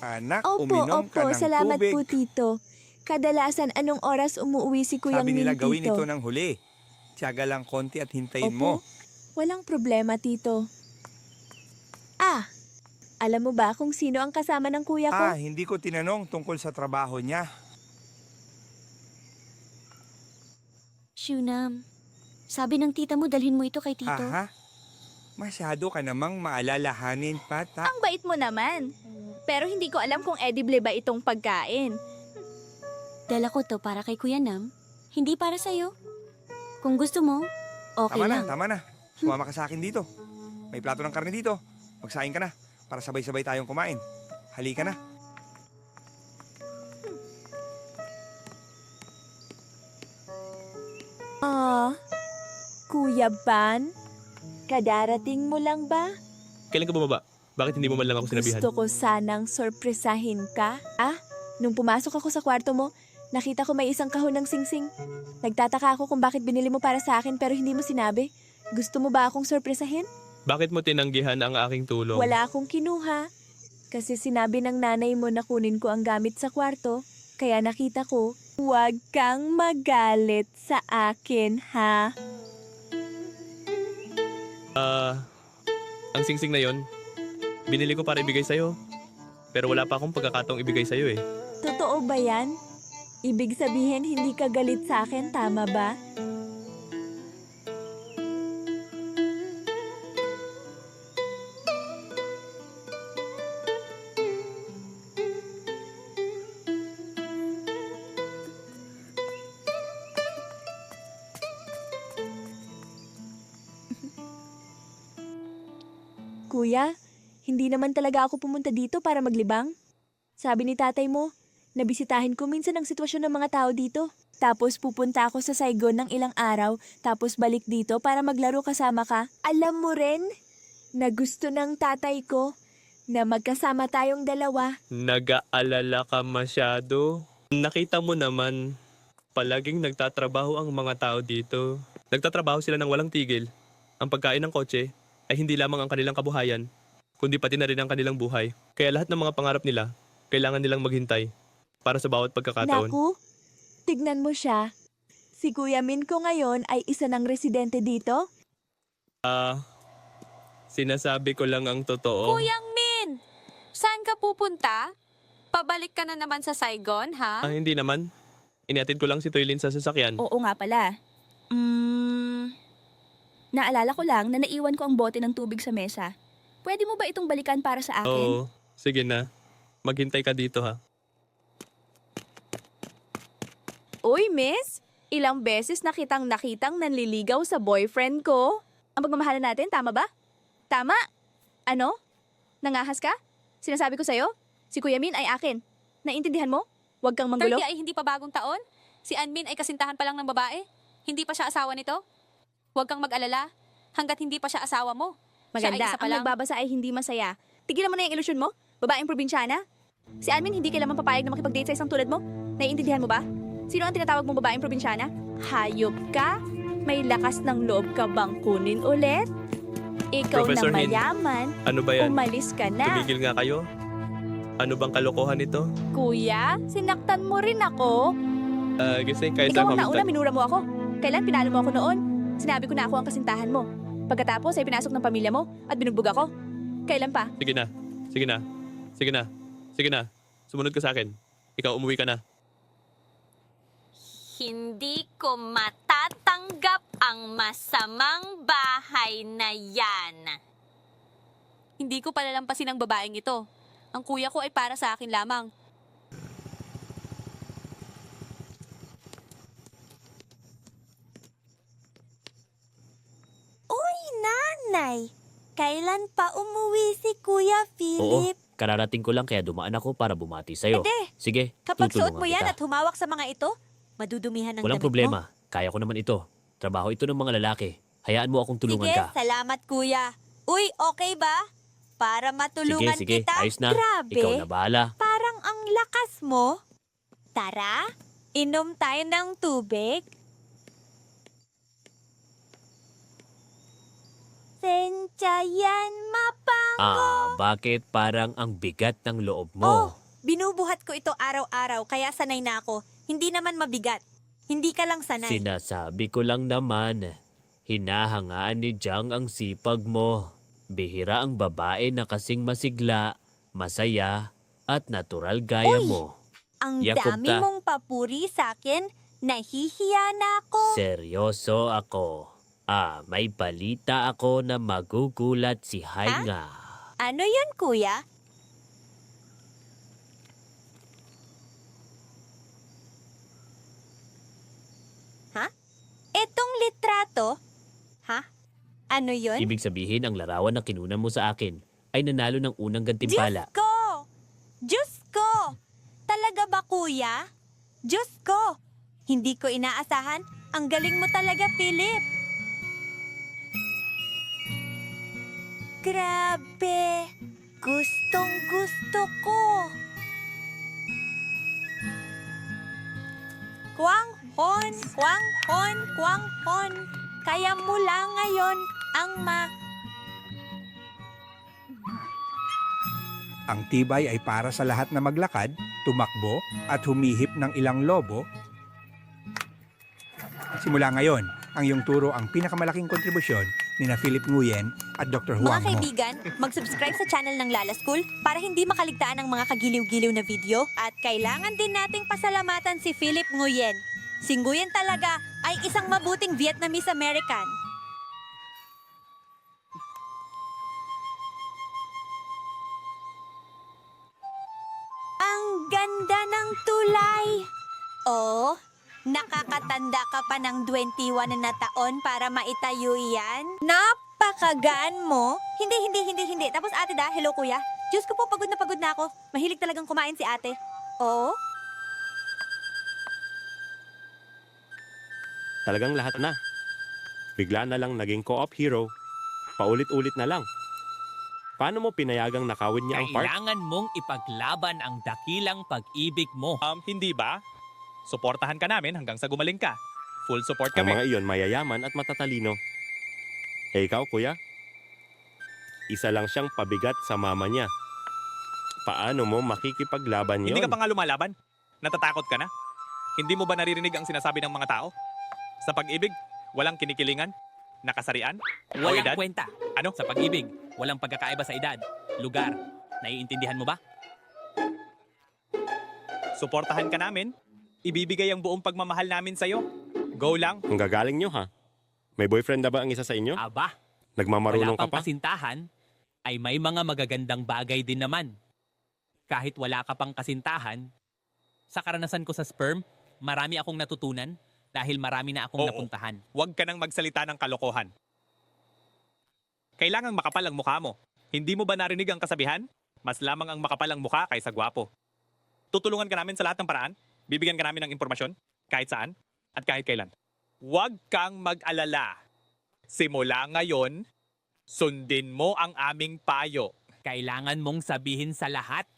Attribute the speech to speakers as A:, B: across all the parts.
A: Anak,
B: Opo,
A: uminom ka
B: opo,
A: ng
B: salamat
A: tubig.
B: po tito. Kadalasan anong oras umuwi si Kuya
A: Sabi
B: Min,
A: nila gawin
B: tito?
A: ito ng huli. Tiyaga lang konti at hintayin mo.
B: Opo. Walang problema, tito. Ah, alam mo ba kung sino ang kasama ng kuya ko?
A: Ah, hindi ko tinanong tungkol sa trabaho niya.
C: Shunam, sabi ng tita mo dalhin mo ito kay tito.
A: Aha. Masyado ka namang maalalahanin, Pata.
D: Ang bait mo naman. Pero hindi ko alam kung edible ba itong pagkain.
C: Dala ko to para kay Kuya Nam, hindi para sa'yo. Kung gusto mo, okay
A: Tama na,
C: lang.
A: tama na. Sumama ka sa akin dito. May plato ng karne dito. Magsaing ka na para sabay-sabay tayong kumain. Halika na.
B: Ah, Kuya Ban? Kadarating mo lang ba?
E: Kailan ka bumaba? Bakit hindi mo man lang ako sinabihan?
B: Gusto ko sanang sorpresahin ka. Ah, nung pumasok ako sa kwarto mo, nakita ko may isang kahon ng singsing. Nagtataka ako kung bakit binili mo para sa akin pero hindi mo sinabi. Gusto mo ba akong sorpresahin?
E: Bakit mo tinanggihan ang aking tulong?
B: Wala akong kinuha. Kasi sinabi ng nanay mo na kunin ko ang gamit sa kwarto, kaya nakita ko, huwag kang magalit sa akin, ha?
E: Ah, ang singsing na yon, binili ko para ibigay sa'yo. Pero wala pa akong pagkakataong ibigay sa'yo eh.
B: Totoo ba yan? Ibig sabihin hindi ka galit sa akin, tama ba? Hindi naman talaga ako pumunta dito para maglibang. Sabi ni tatay mo, nabisitahin ko minsan ang sitwasyon ng mga tao dito. Tapos pupunta ako sa Saigon ng ilang araw, tapos balik dito para maglaro kasama ka. Alam mo rin, na gusto ng tatay ko na magkasama tayong dalawa.
E: Nag-aalala ka masyado. Nakita mo naman, palaging nagtatrabaho ang mga tao dito. Nagtatrabaho sila ng walang tigil. Ang pagkain ng kotse ay hindi lamang ang kanilang kabuhayan, kundi pati na rin ang kanilang buhay. Kaya lahat ng mga pangarap nila, kailangan nilang maghintay para sa bawat pagkakataon.
B: Naku, tignan mo siya. Si Kuya Min ko ngayon ay isa ng residente dito.
E: Ah, sinasabi ko lang ang totoo.
D: Kuyang Min! Saan ka pupunta? Pabalik ka na naman sa Saigon, ha?
E: Ah, hindi naman. Iniatid ko lang si Toylin sa sasakyan.
F: Oo nga pala. Mm, naalala ko lang na naiwan ko ang bote ng tubig sa mesa. Pwede mo ba itong balikan para sa akin?
E: Oo, sige na. Maghintay ka dito ha.
D: Uy, miss! Ilang beses nakitang nakitang nanliligaw sa boyfriend ko. Ang pagmamahalan natin, tama ba? Tama? Ano? Nangahas ka? Sinasabi ko sa'yo, si Kuya Min ay akin. Naintindihan mo? Huwag kang manggulo.
G: 30 ay hindi pa bagong taon? Si Anmin ay kasintahan pa lang ng babae? Hindi pa siya asawa nito? Huwag kang mag-alala. Hanggat hindi pa siya asawa mo. Siya ay
D: Maganda,
G: isa pa
D: ang
G: lang.
D: nagbabasa ay hindi masaya. Tigilan mo na yung ilusyon mo, babaeng probinsyana. Si Anmin hindi kailanman papayag na makipag-date sa isang tulad mo. Naiintindihan mo ba? Sino ang tinatawag mong babaeng probinsyana? Hayop ka? May lakas ng loob ka bang kunin ulit? Ikaw
E: Professor
D: na
E: Hin.
D: mayaman,
E: Ano ba yan?
D: umalis ka na.
E: Tumigil nga kayo? Ano bang kalokohan ito?
D: Kuya, sinaktan mo rin ako.
E: Ah, kasi kahit
D: Ikaw
E: ang
D: nauna, minura mo ako. Kailan pinalo mo ako noon? Sinabi ko na ako ang kasintahan mo. Pagkatapos ay pinasok ng pamilya mo at binugbog ako. Kailan pa?
E: Sige na. Sige na. Sige na. Sige na. Sumunod ka sa akin. Ikaw, umuwi ka na.
G: Hindi ko matatanggap ang masamang bahay na yan.
D: Hindi ko palalampasin ang babaeng ito. Ang kuya ko ay para sa akin lamang.
B: Nanay, kailan pa umuwi si Kuya
H: Oo, kararating ko lang kaya dumaan ako para bumati sa'yo.
F: Pwede.
H: Sige,
F: Kapag suot
H: tutulungan
F: mo yan
H: kita.
F: at humawak sa mga ito, madudumihan ng
H: Walang
F: damit
H: problema.
F: mo.
H: Kaya ko naman ito. Trabaho ito ng mga lalaki. Hayaan mo akong tulungan
F: Sige,
H: ka.
F: salamat kuya. Uy, okay ba? Para
H: Sige,
F: matulungan
H: sige.
F: kita.
H: Ayos na.
F: Grabe.
H: Ikaw na bahala.
F: Parang ang lakas mo. Tara, inom tayo ng tubig. Pasensya yan, mapang...
H: Ah, bakit parang ang bigat ng loob
F: Oh,
H: mo?
F: binubuhat ko ito araw-araw kaya sanay na ako. Hindi naman mabigat. Hindi ka lang sanay.
H: Sinasabi ko lang naman, hinahangaan ni Jang ang sipag mo. Bihira ang babae na kasing masigla, masaya, at natural gaya
F: Uy!
H: mo.
F: Ang
H: Yakob
F: dami mong papuri sa akin. Nahihiya na ako.
H: Seryoso ako. Ah, may balita ako na magugulat si Hainga.
F: Ano yun, kuya? Ha? Etong litrato? Ha? Ano yun?
H: Ibig sabihin ang larawan na kinunan mo sa akin ay nanalo ng unang gantimpala.
F: Diyos ko! Diyos ko! Talaga ba, kuya? Diyos ko! Hindi ko inaasahan. Ang galing mo talaga, Philip. Grabe! Gustong gusto ko! Kwang hon, kwang hon, kwang hon. Kaya mula ngayon ang ma...
A: Ang tibay ay para sa lahat na maglakad, tumakbo at humihip ng ilang lobo. Simula ngayon, ang iyong turo ang pinakamalaking kontribusyon ni na Philip Nguyen at Dr.
F: Mga
A: Huang Mo.
F: kaibigan, mag-subscribe sa channel ng Lala School para hindi makaligtaan ang mga kagiliw-giliw na video. At kailangan din nating pasalamatan si Philip Nguyen. Si Nguyen talaga ay isang mabuting Vietnamese American. Ang ganda ng tulay! Oh, nakakatanda ka pa ng 21 na taon para maitayo yan? Napakagaan mo! Hindi, hindi, hindi, hindi. Tapos ate da, hello kuya. Diyos ko po, pagod na pagod na ako. Mahilig talagang kumain si ate. Oh?
I: Talagang lahat na. Bigla na lang naging co-op hero. Paulit-ulit na lang. Paano mo pinayagang nakawin niya ang part?
J: Kailangan mong ipaglaban ang dakilang pag-ibig mo.
E: Um, hindi ba? Suportahan ka namin hanggang sa gumaling ka. Full support
I: Ang
E: kami.
I: mga iyon mayayaman at matatalino. Eh ikaw, kuya? Isa lang siyang pabigat sa mama niya. Paano mo makikipaglaban
E: Hindi
I: yon?
E: ka pa nga lumalaban? Natatakot ka na? Hindi mo ba naririnig ang sinasabi ng mga tao? Sa pag-ibig, walang kinikilingan, nakasarian, o
J: Walang
E: edad?
J: kwenta.
E: Ano?
J: Sa pag-ibig, walang pagkakaiba sa edad, lugar. Naiintindihan mo ba?
E: Suportahan ka namin, ibibigay ang buong pagmamahal namin sa'yo. Go lang.
I: Ang gagaling niyo, ha? May boyfriend na ba ang isa sa inyo?
J: Aba,
I: Nagmamarunong
J: wala
I: ka
J: pang
I: pa?
J: kasintahan, ay may mga magagandang bagay din naman. Kahit wala ka pang kasintahan, sa karanasan ko sa sperm, marami akong natutunan dahil marami na akong
E: Oo.
J: napuntahan.
E: Huwag ka nang magsalita ng kalokohan. Kailangang makapal ang mukha mo. Hindi mo ba narinig ang kasabihan? Mas lamang ang makapal ang mukha kaysa gwapo. Tutulungan ka namin sa lahat ng paraan. Bibigyan ka namin ng impormasyon, kahit saan, at kahit kailan. Huwag kang mag-alala. Simula ngayon, sundin mo ang aming payo.
J: Kailangan mong sabihin sa lahat.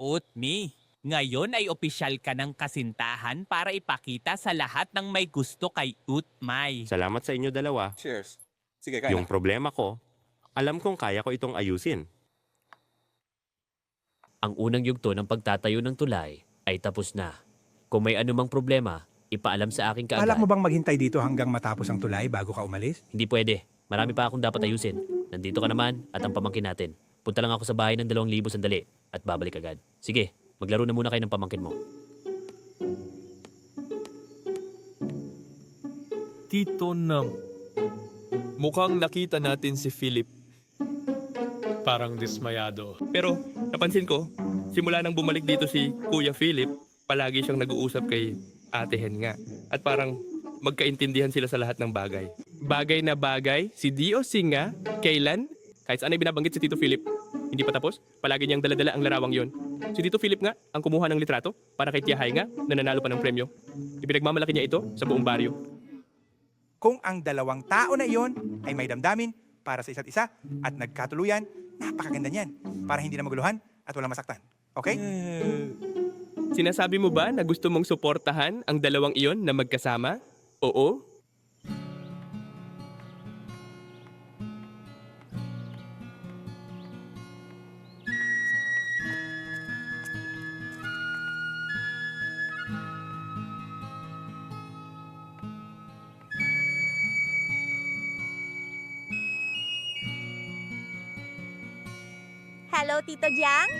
J: Utmi, ngayon ay opisyal ka ng kasintahan para ipakita sa lahat ng may gusto kay Utmay.
I: Salamat sa inyo dalawa.
K: Cheers. Sige,
I: Yung problema ko, alam kong kaya ko itong ayusin.
H: Ang unang yugto ng pagtatayo ng tulay ay tapos na. Kung may anumang problema, ipaalam sa akin kaagad.
A: Balak mo bang maghintay dito hanggang matapos ang tulay bago ka umalis?
H: Hindi pwede. Marami pa akong dapat ayusin. Nandito ka naman at ang pamangkin natin. Punta lang ako sa bahay ng dalawang libo sandali at babalik agad. Sige, maglaro na muna kayo ng pamangkin mo.
E: Tito Nam. Mukhang nakita natin si Philip.
L: Parang dismayado.
E: Pero napansin ko, simula nang bumalik dito si Kuya Philip, palagi siyang nag-uusap kay Ate Hen nga. At parang magkaintindihan sila sa lahat ng bagay. Bagay na bagay, si Dio Singa, kailan? Kahit saan ay binabanggit si Tito Philip. Hindi pa tapos, palagi niyang daladala ang larawang yon. Si Tito Philip nga, ang kumuha ng litrato para kay Tia Hay nga na nanalo pa ng premyo. Ipinagmamalaki niya ito sa buong baryo.
A: Kung ang dalawang tao na iyon ay may damdamin para sa isa't isa at nagkatuluyan, napakaganda niyan para hindi na maguluhan at walang masaktan. Okay?
E: Sinasabi mo ba na gusto mong suportahan ang dalawang iyon na magkasama? Oo?
F: Hello, Tito Jiang!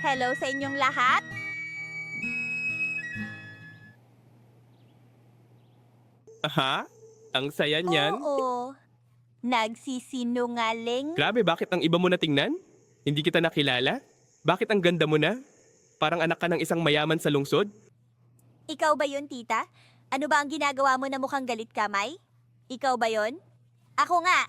F: Hello sa inyong lahat!
E: Aha? Ang saya niyan.
F: Oo. Nagsisinungaling.
E: Grabe, bakit ang iba mo na tingnan? Hindi kita nakilala? Bakit ang ganda mo na? Parang anak ka ng isang mayaman sa lungsod?
F: Ikaw ba yun, tita? Ano ba ang ginagawa mo na mukhang galit ka, May? Ikaw ba yun? Ako nga.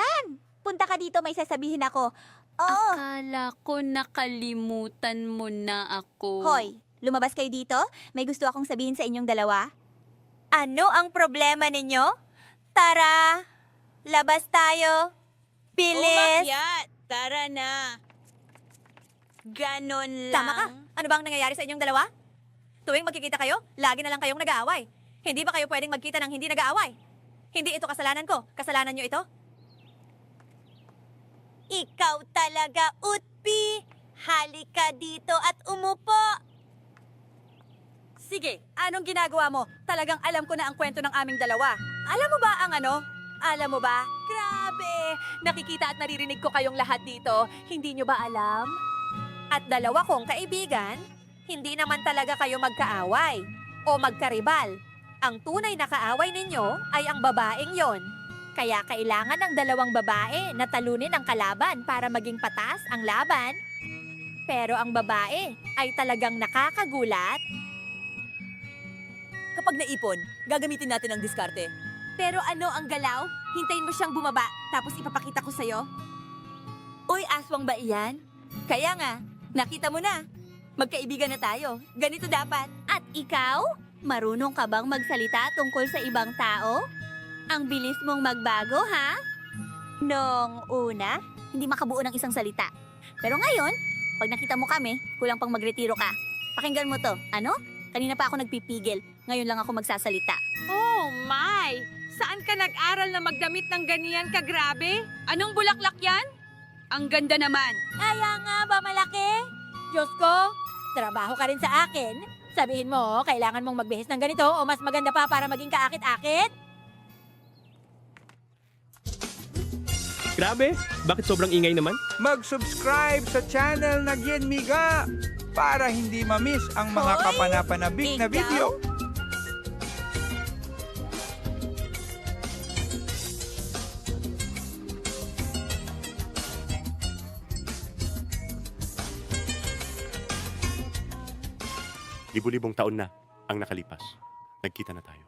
F: An, punta ka dito, may sasabihin ako. Oo.
G: Akala ko nakalimutan mo na ako.
F: Hoy, lumabas kayo dito? May gusto akong sabihin sa inyong dalawa. Ano ang problema ninyo? Tara, labas tayo. Bilis.
G: Tara na. Ganon lang.
F: Tama ka. Ano bang nangyayari sa inyong dalawa? Tuwing magkikita kayo, lagi na lang kayong nag-aaway. Hindi ba kayo pwedeng magkita ng hindi nag-aaway? Hindi ito kasalanan ko. Kasalanan nyo ito? Ikaw talaga, Utpi! Halika dito at umupo! Sige, anong ginagawa mo? Talagang alam ko na ang kwento ng aming dalawa. Alam mo ba ang ano? Alam mo ba? Grabe! Nakikita at naririnig ko kayong lahat dito. Hindi nyo ba alam? At dalawa kong kaibigan, hindi naman talaga kayo magkaaway o magkaribal. Ang tunay na kaaway ninyo ay ang babaeng yon. Kaya kailangan ng dalawang babae na talunin ang kalaban para maging patas ang laban. Pero ang babae ay talagang nakakagulat. Kapag naipon, gagamitin natin ang diskarte. Pero ano ang galaw? Hintayin mo siyang bumaba, tapos ipapakita ko sa'yo. Uy, aswang ba iyan? Kaya nga, nakita mo na. Magkaibigan na tayo. Ganito dapat. At ikaw? Marunong ka bang magsalita tungkol sa ibang tao? Ang bilis mong magbago, ha? Nung una, hindi makabuo ng isang salita. Pero ngayon, pag nakita mo kami, kulang pang magretiro ka. Pakinggan mo to. Ano? Kanina pa ako nagpipigil. Ngayon lang ako magsasalita.
G: Oh my! Saan ka nag-aral na magdamit ng ganyan kagrabe? Anong bulaklak yan? Ang ganda naman.
F: Kaya nga ba malaki? Diyos ko, trabaho ka rin sa akin. Sabihin mo, kailangan mong magbihis ng ganito o mas maganda pa para maging kaakit-akit?
E: Grabe, bakit sobrang ingay naman?
A: Mag-subscribe sa channel na Gien Miga para hindi ma-miss ang mga
F: Hoy,
A: kapanapanabik na
F: ikaw?
A: video.
I: Libu-libong taon na ang nakalipas. Nagkita na tayo.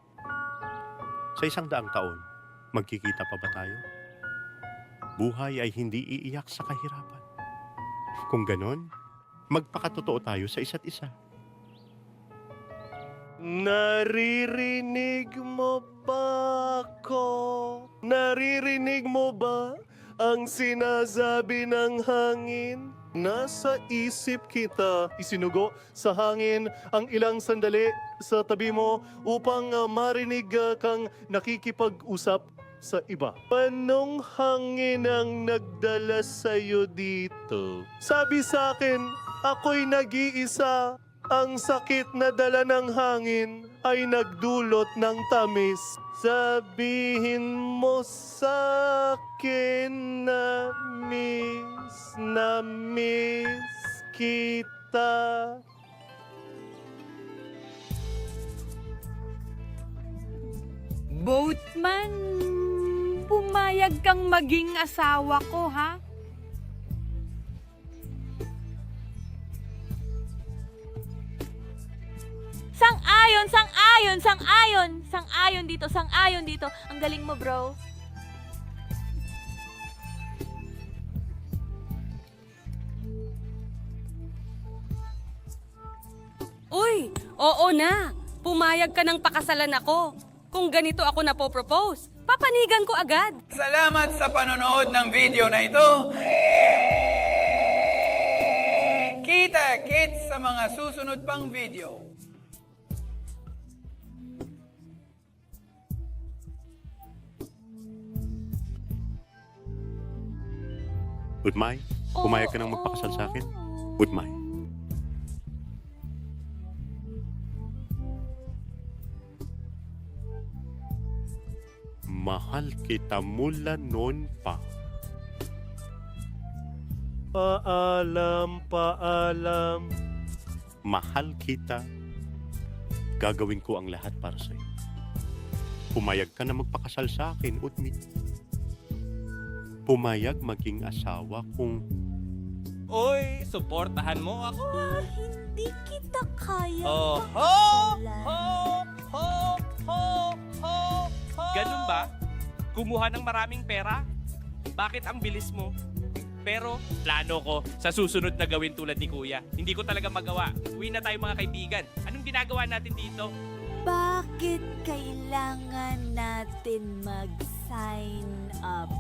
I: Sa isang daang taon, magkikita pa ba tayo? Buhay ay hindi iiyak sa kahirapan. Kung ganon, magpakatotoo tayo sa isa't isa. Naririnig mo ba ako? Naririnig mo ba ang sinasabi ng hangin? Nasa isip kita, isinugo sa hangin ang ilang sandali sa tabi mo upang ah, marinig ah, kang nakikipag-usap sa iba. Anong hangin ang nagdala sa'yo dito? Sabi sa akin, ako'y nag-iisa. Ang sakit na dala ng hangin ay nagdulot ng tamis. Sabihin mo sa akin na miss na miss kita.
G: Boatman, pumayag kang maging asawa ko, ha?
B: Sang-ayon, sang-ayon, sang-ayon, sang-ayon dito, sang-ayon dito. Ang galing mo, bro.
G: Uy, oo na. Pumayag ka ng pakasalan ako. Kung ganito ako napopropose, papanigan ko agad.
A: Salamat sa panonood ng video na ito. Kita kits sa mga susunod pang video.
I: Udmay, pumayag ka nang magpakasal sa akin? Udmay. Mahal kita mula noon pa.
M: Paalam, paalam. Mahal kita. Gagawin ko ang lahat para sa'yo. Pumayag ka na magpakasal sa akin, Utmi. Pumayag maging asawa kung
N: Uy, suportahan mo ako.
C: Hindi kita kaya
N: Oh, ho, ho, ho, ho, ho, ho. Ganun ba? Kumuha ng maraming pera? Bakit ang bilis mo? Pero plano ko sa susunod na gawin tulad ni Kuya. Hindi ko talaga magawa. Uwi na tayo mga kaibigan. Anong ginagawa natin dito?
C: Bakit kailangan natin mag-sign up